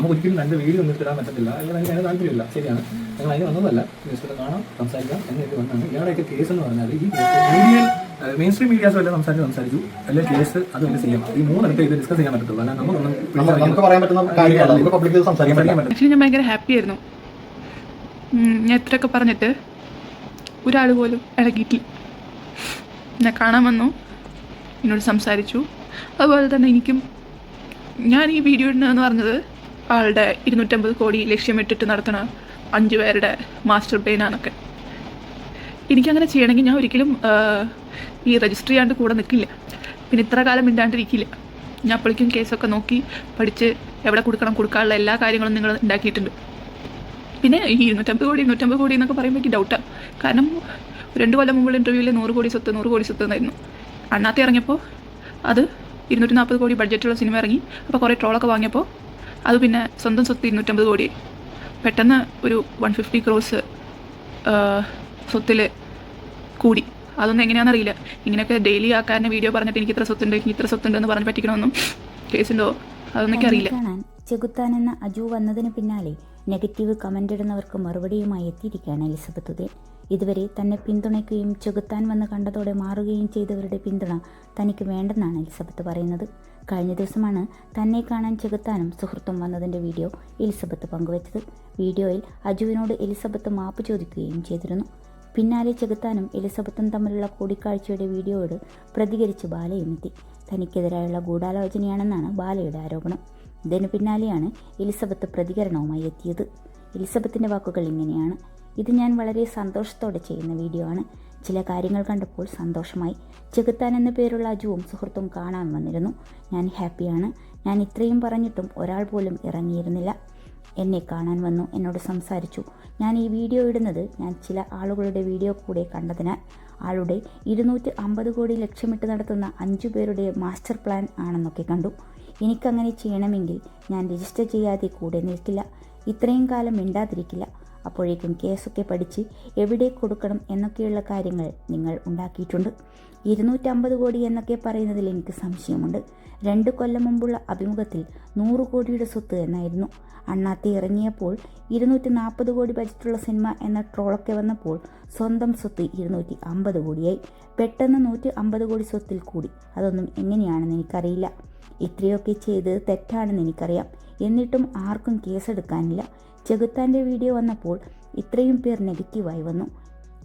നമുക്ക് ഒരിക്കലും നല്ല വീഡിയോ ഒന്നും തരാൻ പറ്റത്തില്ല. അല്ലെങ്കിൽ അതിന് അതിന് താല്പര്യമില്ല. ശരിയാണ്. ഞങ്ങൾ അതിന് വന്നതല്ല. ജസ്റ്റ് കാണാം സംസാരിക്കാം എന്നൊക്കെ വന്നാണ്. ഇയാളുടെയൊക്കെ കേസ് എന്ന് പറഞ്ഞാൽ ഈ മീഡിയ മെയിൻ സ്ട്രീം മീഡിയാസ് വല്ല സംസാരിച്ച് സംസാരിച്ചു. അല്ലെങ്കിൽ കേസ് അത് വല്ല ചെയ്യാം. ഈ മൂന്നെടുത്ത് ഇത് ഡിസ്കസ് ചെയ്യാൻ പറ്റത്തുള്ളൂ. അല്ല നമുക്ക് പറയാൻ പറ്റുന്ന ആക്ച്വലി ഞാൻ ഭയങ്കര ഹാപ്പി ആയിരുന്നു. ഞാൻ എത്രയൊക്കെ പറഞ്ഞിട്ട് ഒരാൾ പോലും ഇളകിയിട്ടില്ല. ഞാൻ കാണാൻ വന്നു. എന്നോട് സംസാരിച്ചു. അതുപോലെ തന്നെ എനിക്കും ഞാൻ ഈ വീഡിയോ ഇടുന്നതെന്ന് പറഞ്ഞത് ആളുടെ ഇരുന്നൂറ്റമ്പത് കോടി ലക്ഷ്യമിട്ടിട്ട് നടത്തണ അഞ്ച് പേരുടെ മാസ്റ്റർ പ്ലെയിനാണൊക്കെ എനിക്കങ്ങനെ ചെയ്യണമെങ്കിൽ ഞാൻ ഒരിക്കലും ഈ രജിസ്റ്റർ ചെയ്യാണ്ട് കൂടെ നിൽക്കില്ല. പിന്നെ ഇത്ര കാലം മിണ്ടാണ്ടിരിക്കില്ല. ഞാൻ അപ്പോഴേക്കും കേസൊക്കെ നോക്കി പഠിച്ച് എവിടെ കൊടുക്കണം കൊടുക്കാനുള്ള എല്ലാ കാര്യങ്ങളും നിങ്ങൾ ഉണ്ടാക്കിയിട്ടുണ്ട്. പിന്നെ ഈ ഇരുന്നൂറ്റമ്പത് കോടി ഇരുന്നൂറ്റമ്പത് കോടി എന്നൊക്കെ പറയുമ്പോൾ എനിക്ക് ഡൗട്ടാണ് കാരണം രണ്ട് കൊല്ലം മുമ്പുള്ള ഇന്റർവ്യൂവിൽ നൂറ് കോടി സ്വത്ത് നൂറ് കോടി സ്വത്ത് എന്നായിരുന്നു. അണ്ണാത്തി ഇറങ്ങിയപ്പോൾ അത് ഇരുന്നൂറ്റി നാൽപ്പത് കോടി ബഡ്ജറ്റുള്ള സിനിമ ഇറങ്ങി. അപ്പോൾ കുറേ ട്രോളൊക്കെ വാങ്ങിയപ്പോൾ അത് പിന്നെ സ്വന്തം സ്വത്ത് ഇരുന്നൂറ്റമ്പത് കോടി. പെട്ടെന്ന് ഒരു വൺ ഫിഫ്റ്റി ക്രോസ് സ്വത്തിൽ കൂടി. അതൊന്നും എങ്ങനെയാണെന്നറിയില്ല ഇങ്ങനെയൊക്കെ ഡെയിലി ആക്കാരനെ വീഡിയോ പറഞ്ഞിട്ട് എനിക്ക് ഇത്ര സ്വത്തുണ്ട് എനിക്ക് ഇത്ര സ്വത്തുണ്ട് എന്ന് പറഞ്ഞ് പറ്റിക്കണമെന്നും കേസുണ്ടോ? അതൊന്നും അറിയില്ല. ചെകുത്താനെന്ന അജു വന്നതിന് പിന്നാലെ നെഗറ്റീവ് കമന്റ് ഇടുന്നവർക്ക് മറുപടിയുമായി എത്തിയിരിക്കുകയാണ് എലിസബത്ത് ഉദയൻ. ഇതുവരെ തന്നെ പിന്തുണയ്ക്കുകയും ചെകുത്താൻ വന്ന് കണ്ടതോടെ മാറുകയും ചെയ്തവരുടെ പിന്തുണ തനിക്ക് വേണ്ടെന്നാണ് എലിസബത്ത് പറയുന്നത്. കഴിഞ്ഞ ദിവസമാണ് തന്നെ കാണാൻ ചെകുത്താനും സുഹൃത്തും വന്നതിന്റെ വീഡിയോ എലിസബത്ത് പങ്കുവച്ചത്. വീഡിയോയിൽ അജുവിനോട് എലിസബത്ത് മാപ്പ് ചോദിക്കുകയും ചെയ്തിരുന്നു. പിന്നാലെ ചെകുത്താനും എലിസബത്തും തമ്മിലുള്ള കൂടിക്കാഴ്ചയുടെ വീഡിയോയോട് പ്രതികരിച്ച് ബാലയും എത്തി. തനിക്കെതിരായുള്ള ഗൂഢാലോചനയാണെന്നാണ് ബാലയുടെ ആരോപണം. ഇതിനു പിന്നാലെയാണ് എലിസബത്ത് പ്രതികരണവുമായി എത്തിയത്. എലിസബത്തിന്റെ വാക്കുകൾ ഇങ്ങനെയാണ്. ഇത് ഞാൻ വളരെ സന്തോഷത്തോടെ ചെയ്യുന്ന വീഡിയോ ആണ്. ചില കാര്യങ്ങൾ കണ്ടപ്പോൾ സന്തോഷമായി. ചെകുത്താൻ എന്ന പേരുള്ള അജുവും സുഹൃത്തും കാണാൻ വന്നിരുന്നു. ഞാൻ ഹാപ്പിയാണ്. ഞാൻ ഇത്രയും പറഞ്ഞിട്ടും ഒരാൾ പോലും ഇറങ്ങിയിരുന്നില്ല. എന്നെ കാണാൻ വന്നു എന്നോട് സംസാരിച്ചു. ഞാൻ ഈ വീഡിയോ ഇടുന്നത് ഞാൻ ചില ആളുകളുടെ വീഡിയോ കൂടെ കണ്ടതിനാൽ. ആളുടെ ഇരുന്നൂറ്റി അമ്പത് കോടി ലക്ഷ്യമിട്ട് നടത്തുന്ന അഞ്ചു പേരുടെ മാസ്റ്റർ പ്ലാൻ ആണെന്നൊക്കെ കണ്ടു. എനിക്കങ്ങനെ ചെയ്യണമെങ്കിൽ ഞാൻ രജിസ്റ്റർ ചെയ്യാതെ കൂടെ നിൽക്കില്ല. ഇത്രയും കാലം മിണ്ടാതിരിക്കില്ല. അപ്പോഴേക്കും കേസൊക്കെ പഠിച്ച് എവിടെ കൊടുക്കണം എന്നൊക്കെയുള്ള കാര്യങ്ങൾ നിങ്ങൾ ഉണ്ടാക്കിയിട്ടുണ്ട്. ഇരുന്നൂറ്റമ്പത് കോടി എന്നൊക്കെ പറയുന്നതിൽ എനിക്ക് സംശയമുണ്ട്. രണ്ട് കൊല്ലം മുമ്പുള്ള അഭിമുഖത്തിൽ നൂറ് കോടിയുടെ സ്വത്ത് എന്നായിരുന്നു. അണ്ണാത്തി ഇറങ്ങിയപ്പോൾ ഇരുന്നൂറ്റി നാൽപ്പത് കോടി ബജറ്റുള്ള സിനിമ എന്ന ട്രോളൊക്കെ വന്നപ്പോൾ സ്വന്തം സ്വത്ത് ഇരുന്നൂറ്റി അമ്പത് കോടിയായി. പെട്ടെന്ന് നൂറ്റി അമ്പത് കോടി സ്വത്തിൽ കൂടി. അതൊന്നും എങ്ങനെയാണെന്ന് എനിക്കറിയില്ല. ഇത്രയൊക്കെ ചെയ്ത് തെറ്റാണെന്ന് എനിക്കറിയാം. എന്നിട്ടും ആർക്കും കേസെടുക്കാനില്ല. ചെകുത്താന്റെ വീഡിയോ വന്നപ്പോൾ ഇത്രയും പേർ നെഗറ്റീവായി വന്നു.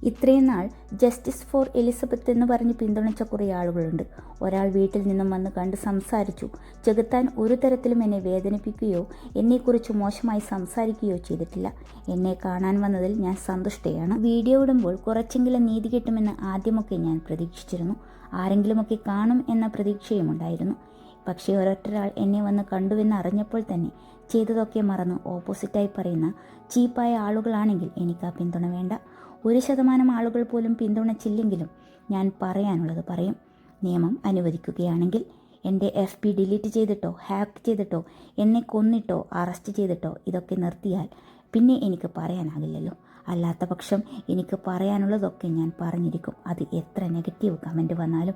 ഇത്രയും നാൾ ജസ്റ്റിസ് ഫോർ എലിസബത്ത് എന്ന് പറഞ്ഞ് പിന്തുണച്ച കുറേ ആളുകളുണ്ട്. ഒരാൾ വീട്ടിൽ നിന്നും വന്ന് കണ്ട് സംസാരിച്ചു. ചെകുത്താൻ ഒരു തരത്തിലും എന്നെ വേദനിപ്പിക്കുകയോ എന്നെക്കുറിച്ച് മോശമായി സംസാരിക്കുകയോ ചെയ്തിട്ടില്ല. എന്നെ കാണാൻ വന്നതിൽ ഞാൻ സന്തുഷ്ടയാണ്. വീഡിയോ ഇടുമ്പോൾ കുറച്ചെങ്കിലും നീതി കിട്ടുമെന്ന് ആദ്യമൊക്കെ ഞാൻ പ്രതീക്ഷിച്ചിരുന്നു. ആരെങ്കിലുമൊക്കെ കാണും എന്ന പ്രതീക്ഷയുമുണ്ടായിരുന്നു. പക്ഷേ ഒരൊറ്റൊരാൾ എന്നെ വന്ന് കണ്ടുവെന്ന് അറിഞ്ഞപ്പോൾ തന്നെ ചെയ്തതൊക്കെ മറന്ന് ഓപ്പോസിറ്റായി പറയുന്ന ചീപ്പായ ആളുകളാണെങ്കിൽ എനിക്ക് ആ പിന്തുണ വേണ്ട. ഒരു ശതമാനം ആളുകൾ പോലും പിന്തുണച്ചില്ലെങ്കിലും ഞാൻ പറയാനുള്ളത് പറയും. നിയമം അനുവദിക്കുകയാണെങ്കിൽ എന്റെ എഫ് പി ഡിലീറ്റ് ചെയ്തിട്ടോ ഹാക്ക് ചെയ്തിട്ടോ എന്നെ കൊന്നിട്ടോ അറസ്റ്റ് ചെയ്തിട്ടോ ഇതൊക്കെ നിർത്തിയാൽ പിന്നെ എനിക്ക് പറയാനാകില്ലല്ലോ. അല്ലാത്ത പക്ഷം എനിക്ക് പറയാനുള്ളതൊക്കെ ഞാൻ പറഞ്ഞിരിക്കും. അത് എത്ര നെഗറ്റീവ് കമന്റ് വന്നാലും.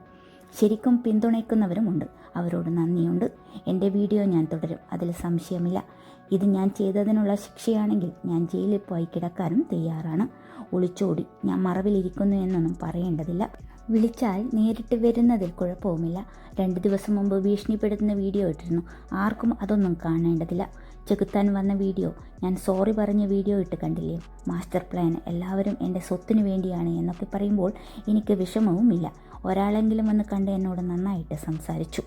ശരിക്കും പിന്തുണയ്ക്കുന്നവരുമുണ്ട് അവരോട് നന്ദിയുണ്ട്. എന്റെ വീഡിയോ ഞാൻ തുടരും. അതിൽ സംശയമില്ല. ഇത് ഞാൻ ചെയ്തതിനുള്ള ശിക്ഷയാണെങ്കിൽ ഞാൻ ജയിലിൽ പോയി കിടക്കാനും തയ്യാറാണ്. ഒളിച്ചോടി. ഞാൻ മറവിലിരിക്കുന്നു എന്നൊന്നും പറയേണ്ടതില്ല. വിളിച്ചാൽ നേരിട്ട് വരുന്നതിൽ കുഴപ്പവുമില്ല. രണ്ട് ദിവസം മുമ്പ് ഭീഷണിപ്പെടുത്തുന്ന വീഡിയോ ഇട്ടിരുന്നു. ആർക്കും അതൊന്നും കാണേണ്ടതില്ല. ചെകുത്താൻ വന്ന വീഡിയോ. ഞാൻ സോറി പറഞ്ഞ വീഡിയോ ഇട്ട് കണ്ടില്ലേ? Master plan. എല്ലാവരും എന്റെ സ്വത്തിനു വേണ്ടിയാണ് എന്നൊക്കെ പറയുമ്പോൾ എനിക്ക് വിഷമവുമില്ല. ഒരാളെങ്കിലും വന്ന് കണ്ട് എന്നോട് നന്നായിട്ട് സംസാരിച്ചു.